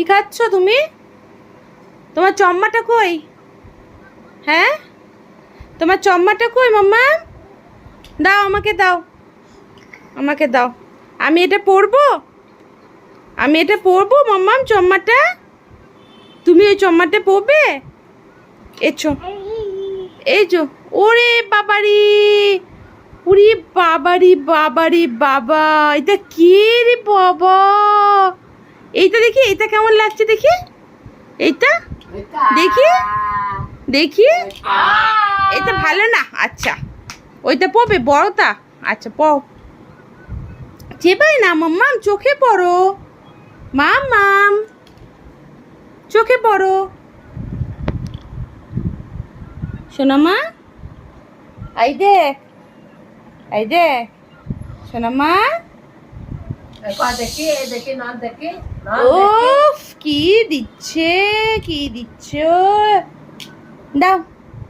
কি খাচ্ছ তুমি? তোমার চম্মাটা কই? হ্যাঁ? তোমার চম্মাটা কই মাম্মা? দাও, আমাকে দাও। আমাকে দাও। আমি এটা পরবো? আমি এটা পরবো মাম্মাম চম্মাটা? তুমি ওই চম্মাটা পরবে? এছো। এই যো ওরে বাবারি! ওরে বাবারি বাবারি, বাবা! এটা কি রে বাবা? এইটা দেখি, এইটা কেমন লাগছে দেখি? এইটা? দেখি? দেখি? এটা ভালো না? আচ্ছা। ওইটা পড়বে বড়টা? আচ্ছা পড়ো চেপাই না, মাম্মাম? চোখে পড়ো। মাম চোখে পড়ো। সোনামা? এই দেখ। এই দেখ। সোনামা? দেখি দেখি, না দেখি। উফ কি দিচ্ছে কি দিচ্ছ দাও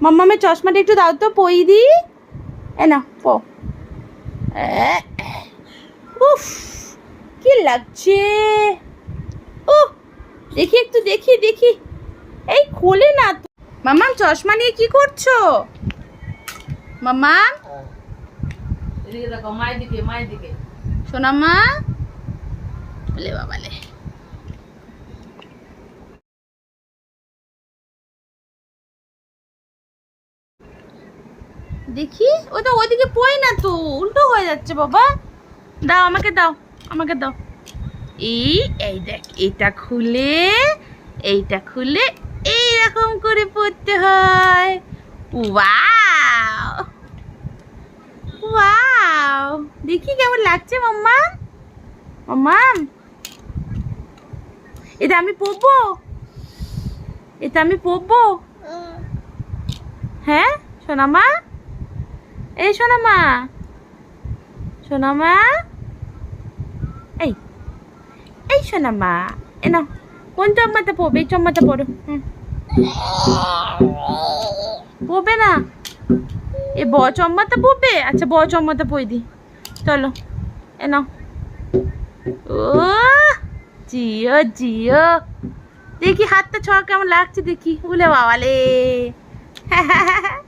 মাম্মামের চশমাটা একটু দাও তো পই দি। এ না পো। উফ কি লাগছে? ও দেখি একটু দেখি দেখি। এই খোলে না মাম্মাম চশমা নিয়ে কি করছ? মাম্মাম? এদিকে দেখো মায়ের দিকে মায়ের দিকে। সোনামা বলে বাবালে। দেখি? তো ওইদিকে পই না তো উল্টো হয়ে যাচ্ছে বাবা। দাও আমাকে দাও আমাকে দাও। এই এই দেখ এইটা খুলে এইটা খুলে এইরকম করে পড়তে হয়। ওয়াও! ওয়াও! দেখি কেমন লাগছে মাম্মা। মাম্মাম এটা আমি পরবো এটা আমি পরবো হ্যাঁ সোনামা? এই সোনামা সোনামা এই এই সোনামা এ না কোন চম্মাটা পড়বে? এই চম্মাটা পড়ো। পড়বে না? এ ব চম্মাটা পড়বে? আচ্ছা ব চম্মাটা পই দি। চলো, এ নাও। ও জিও জিও। দেখি হাতটা ছড়া কেমন লাগছে দেখি। উলে বাবালে।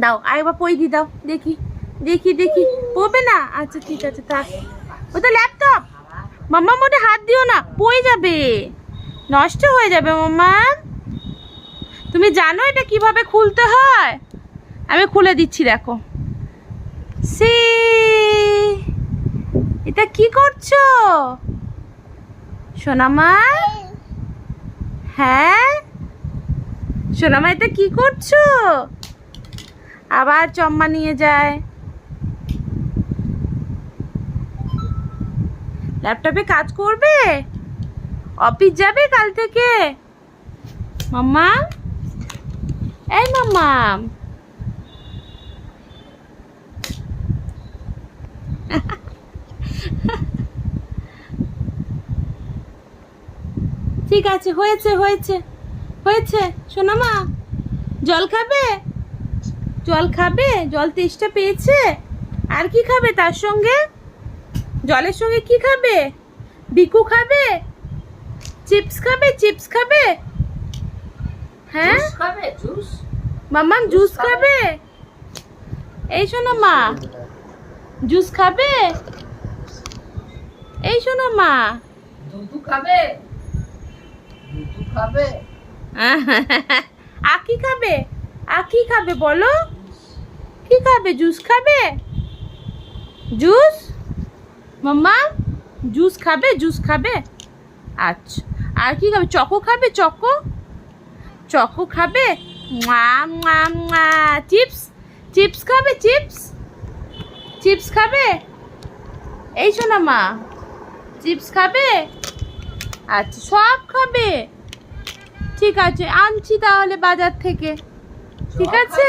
দাও আরেকবার পই দি দাও, দেখি দেখি দেখি। পড়বে না? আচ্ছা ঠিক আছে, থাক। ওটা ল্যাপটপ মাম্মা মোটে হাত দিও না, পড়ে যাবে। নষ্ট হয়ে যাবে, মাম্মা। তুমি জানো এটা কীভাবে খুলতে হয়? আমি খুলে দিচ্ছি, দেখো। সে। এটা কি করছ? সোনামা? হ্যাঁ? সোনামা, এটা কি করছ? আবার চম্মা নিয়ে যায়। ল্যাপটপে কাজ করবে? অফিস যাবে কাল থেকে? মাম্মা? এই মাম্মা। ঠিক আছে, হয়েছে হয়েছে হয়েছে। সোনামা, জল খাবে? জল খাবে জল তেষ্টা পেয়েছে আর কি খাবে তার সঙ্গে জলের সঙ্গে কি খাবে বিকু খাবে চিপস খাবে চিপস খাবে হ্যাঁ খাবে জুস মাম্মাম জুস খাবে এই শোনো মা জুস খাবে এই শোনো মা দুধু খাবে দুধু খাবে আ কি খাবে আ, কি খাবে বলো? কি খাবে? জুস খাবে? জুস? মাম্মা, জুস খাবে? জুস খাবে? আচ্ছা। আর কি খাবে? চকো খাবে? চকো? চকো খাবে? চিপস? চিপস খাবে? চিপস? চিপস খাবে? এই শোনা মা। চিপস খাবে? আচ্ছা সব খাবে। ঠিক আছে, আনছি তাহলে বাজার থেকে। ঠিক আছে?